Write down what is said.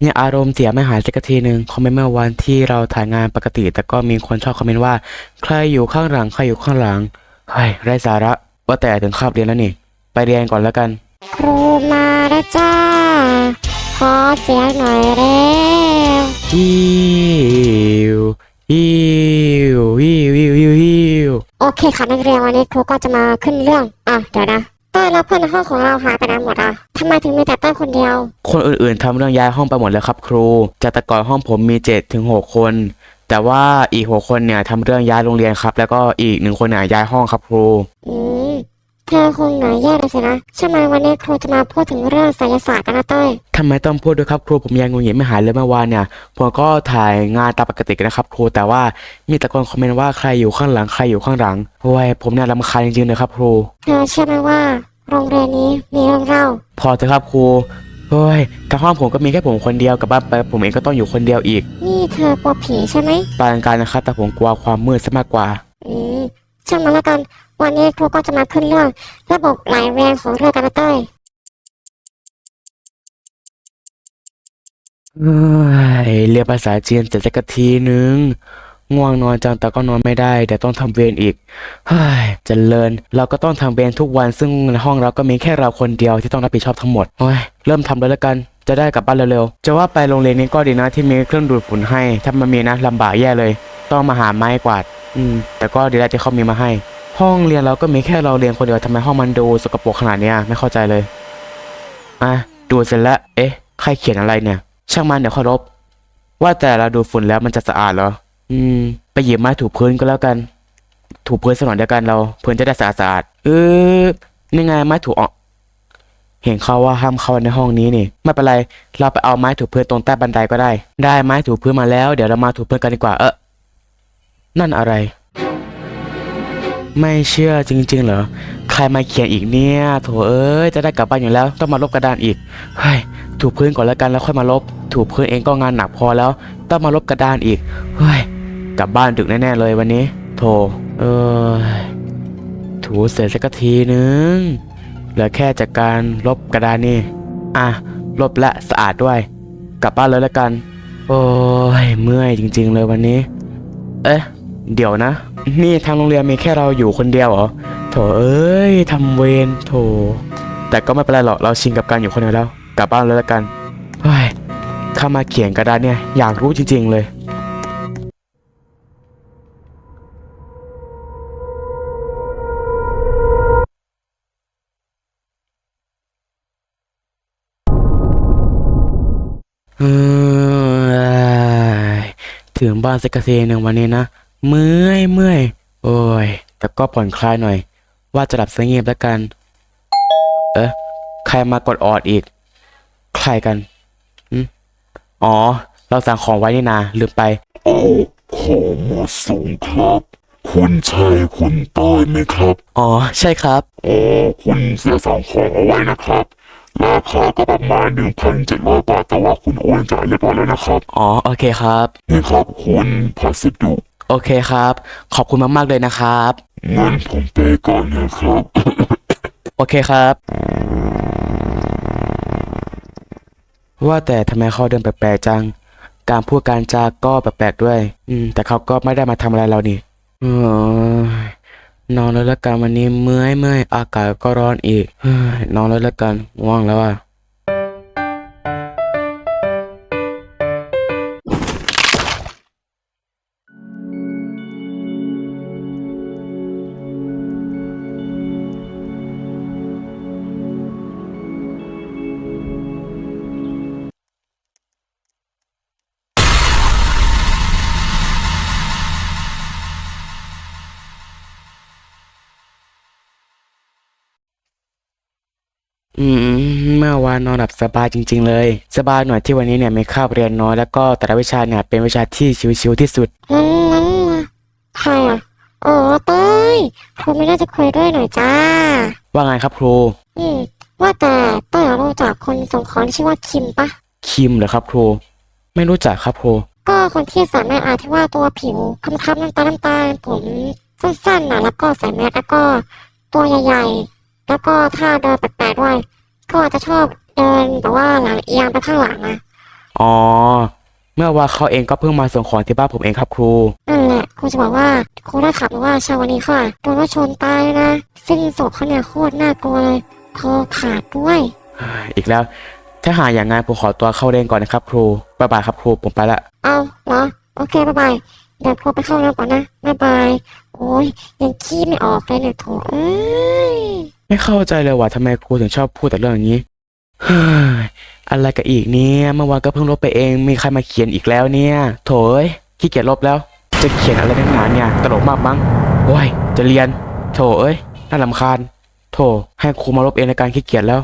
เนี่ยอารมณ์เสียไม่หายสักทีหนึ่งคอมเมนต์เมื่อวันที่เราถ่ายงานปกติ แต่ก็มีคนชอบคอมเมนต์ว่า ใครอยู่ข้างหลังใครอยู่ข้างหลังเฮ้ยไร้สาระ ว่าแต่ถึงคาบเรียนแล้วนี่ ไปเรียนก่อนแล้วกัน ครูมาแล้วจ้า ขอเสียงหน่อยเร็วฮิวฮิวฮิวฮิวฮิวฮิวโอเคค่ะนักเรียนวันนี้ครูก็จะมาขึ้นเรื่องอะเดี๋ยวนะ เต้ยแล้วเพื่อนในห้องของเราหายไปไหนหมดอะทำไมถึงมีแต่เต้ยคนเดียว คนอื่นๆทำเรื่องย้ายห้องไปหมดแล้วครับครู จากแต่ก่อนห้องผมมีเจ็ดถึงหกคน แต่ว่าอีกหกคนเนี่ยทำเรื่องย้ายโรงเรียนครับ แล้วก็อีกหนึ่งคนเนี่ยย้ายห้องครับครู อืม เธอคงเหนื่อยแย่เลยสินะใช่ไหมวันนี้ครูจะมาพูดถึงเรื่องไสยศาสตร์กันนะเต้ยทำไมต้องพูดด้วยครับครูผมยังงงเงียไม่หายเลยเมื่อวานเนี่ยผมก็ถ่ายงานตามปกตินะครับครูแต่ว่ามีแต่คนคอมเมนต์ว่าใครอยู่ข้างหลังใครอยู่ข้างหลังโอ้ยผมเนี่ยรำคาญจริงๆเลยครับครูเธอเชื่อไหมว่า โรงเรียนนี้มีเรื่องเล่าพอเถอะครับครูโอ้ยแต่ห้องผมก็มีแค่ผมคนเดียวกับบ้านไปผมเองก็ต้องอยู่คนเดียวอีกนี่เธอกลัวผีใช่ไหมปานกลารนะครับแต่ผมกลัวความมืดซะมากกว่า อืมช่างมันละกัน วันนี้ครูก็จะมาขึ้นเรื่องระบบไหลเวียนของเรือกันนะเต้ยเอ้ยเรียนภาษาจีนเสร็จสักทีนึง ง่วงนอนจังแต่ก็นอนไม่ได้เดี๋ยวต้องทำเวรอีกเฮ้ยเจริญเราก็ต้องทำเวรทุกวันซึ่งในห้องเราก็มีแค่เราคนเดียวที่ต้องรับผิดชอบทั้งหมดโอ้ยเริ่มทำเลยแล้วกัน จะได้กลับบ้านเร็วๆจะว่าไปโรงเรียนนี้ก็ดีนะที่มีเครื่องดูดฝุ่นให้ ถ้ามันมีนะลำบากแย่เลย ต้องมาหาไม้กวาด อืม แต่ก็ดีแล้วที่เขามีมาให้ ห้องเรียนเราก็มีแค่เราเรียนคนเดียวทำไมห้องมันดูสกปรกขนาดเนี้ยไม่เข้าใจเลยอะดูเสร็จแล้วเอ๊ะใครเขียนอะไรเนี่ย ช่างมันเดี๋ยวเคารพว่าแต่เราดูฝุ่นแล้วมันจะสะอาดเหรอ อืม ไปหยิบไม้ถูพื้นก็แล้วกัน ถูพื้นสนอยเดียวกันเราพื้นจะได้สะอาดสะอาดเออนี่ไงไม้ถูออกเห็นเขาว่าห้ามเข้าในห้องนี้นี่ ไม่เป็นไร เราไปเอาไม้ถูพื้นตรงใต้บันไดก็ได้ ได้ไม้ถูพื้นมาแล้ว เดี๋ยวเรามาถูพื้นกันดีกว่า เออนั่นอะไร ไม่เชื่อจริง ๆ เหรอ ใครมาเขียนอีกเนี่ยโถเอ้ยจะได้กลับบ้านอยู่แล้ว ต้องมาลบกระดานอีกเฮ้ยถูพื้นก่อนแล้วกันแล้วค่อยมาลบ ถูพื้นเองก็งานหนักพอแล้ว ต้องมาลบกระดานอีกเฮ้ยกลับบ้านดึกแน่ๆเลยวันนี้ โถเออถูเสร็จสักทีนึงเหลือแค่จากการลบกระดานนี่อะลบและสะอาดด้วย กลับบ้านเลยแล้วกัน โอ้ยเมื่อยจริง ๆ เลยวันนี้ เอ๊ะ เดี๋ยวนะ นี่ทางโรงเรียนมีแค่เราอยู่คนเดียวเหรอโถเอ้ยทำเวรโถแต่ก็ไม่เป็นไรหรอกเราชินกับการอยู่คนเดียวแล้วกลับบ้านเลยแล้วกันเฮ้ยข้ามาเขียนกระดานเนี่ยอยากรู้จริง ๆ เลยเฮ้ยถึงบ้านสักทีหนึ่งวันนี้นะ เมื่อยเมื่อยโอ้ย แต่ก็ผ่อนคลายหน่อย ว่าจะหลับสงบแล้วกัน เอ๊ะใครมากดออดอีก ใครกันอืมอ๋อ เราสั่งของไว้นี่นาลืมไป เอาของมาส่งครับ คุณใช่คุณต้อยไหมครับ อ๋อ ใช่ครับ อ๋อ คุณเสียสั่งของเอาไว้นะครับ ราคาก็ประมาณหนึ่งพันเจ็ดร้อยบาท แต่ว่าคุณโอนจ่ายเรียบร้อยแล้วนะครับ อ๋อ โอเคครับ นี่ครับ คุณพัสดุ โอเคครับ ขอบคุณมากๆเลยนะครับเงินผมไปก่อนนะครับ โอเคครับ ว่าแต่ทำไมเขาเดินแปลกๆจัง การพูดการจาก็แปลกๆด้วย อืม แต่เขาก็ไม่ได้มาทำอะไรเรานี่เออนอนแล้วละกันวันนี้เมื่อยเมื่อยอากาศก็ร้อนอีกเฮ้ยนอนแล้วละกันง่วงแล้วอะ อืมเมื่อวานนอนหลับสบายจริง ๆ เลย สบายหน่อยที่วันนี้เนี่ยมีคาบเรียนน้อยแล้วก็แต่ละวิชาเนี่ยเป็นวิชาที่ชิวๆที่สุดลันลันะใครอะโอ้เต้ยครูไม่น่าจะคุยด้วยหน่อยจ้า ว่าไงครับครู อืมว่าแต่เต้ยรู้จักคนส่งของที่ชื่อว่าคิมปะคิมเหรอครับครู ไม่รู้จักครับครู ก็คนที่ใส่แมสอาที่ว่าตัวผิวคล้ำๆน้ำตาลน้ำตาลผมสั้นๆน่ะแล้วก็ใส่แมสแล้วก็ตัวใหญ่ๆ แล้วก็ท่าเดินแปลกๆด้วย ก็อาจจะชอบเดินแบบว่าหลังเอียงไปข้างหลังอะอ๋อ เมื่อวานเขาเองก็เพิ่งมาส่งของที่บ้านผมเองครับครู นั่นแหละครูจะบอกว่าครูได้ข่าวมาว่าชาววันนี้เขาอะโดนรถชนตายเลยนะซึ่งศพเขาเนี่ยโคตรน่ากลัวเลยคอขาดด้วย อีกแล้ว ถ้าหากอย่างงั้นผมขอตัวเข้าเรียนก่อนนะครับครูบ๊ายบายครับครูผมไปละ เอาเหรอ โอเคบ๊ายบาย เดี๋ยวครูไปเข้าน้ำก่อนนะบ๊ายบาย โอ้ยยังขี้ไม่ออกเลยเนี่ยโถเอ้ย ไม่เข้าใจเลยว่าทำไมครูถึงชอบพูดแต่เรื่องอย่างนี้เฮ้ยอะไรกันอีกเนี่ยเมื่อวานก็เพิ่งลบไปเองมีใครมาเขียนอีกแล้วเนี่ย โถเอ้ยขี้เกียจลบแล้ว จะเขียนอะไรนักหนาเนี่ยตลกมากมั้งโอ้ยจะเรียน โถเอ้ยน่าลำคาญ โถให้ครูมาลบเองในการขี้เกียจแล้ว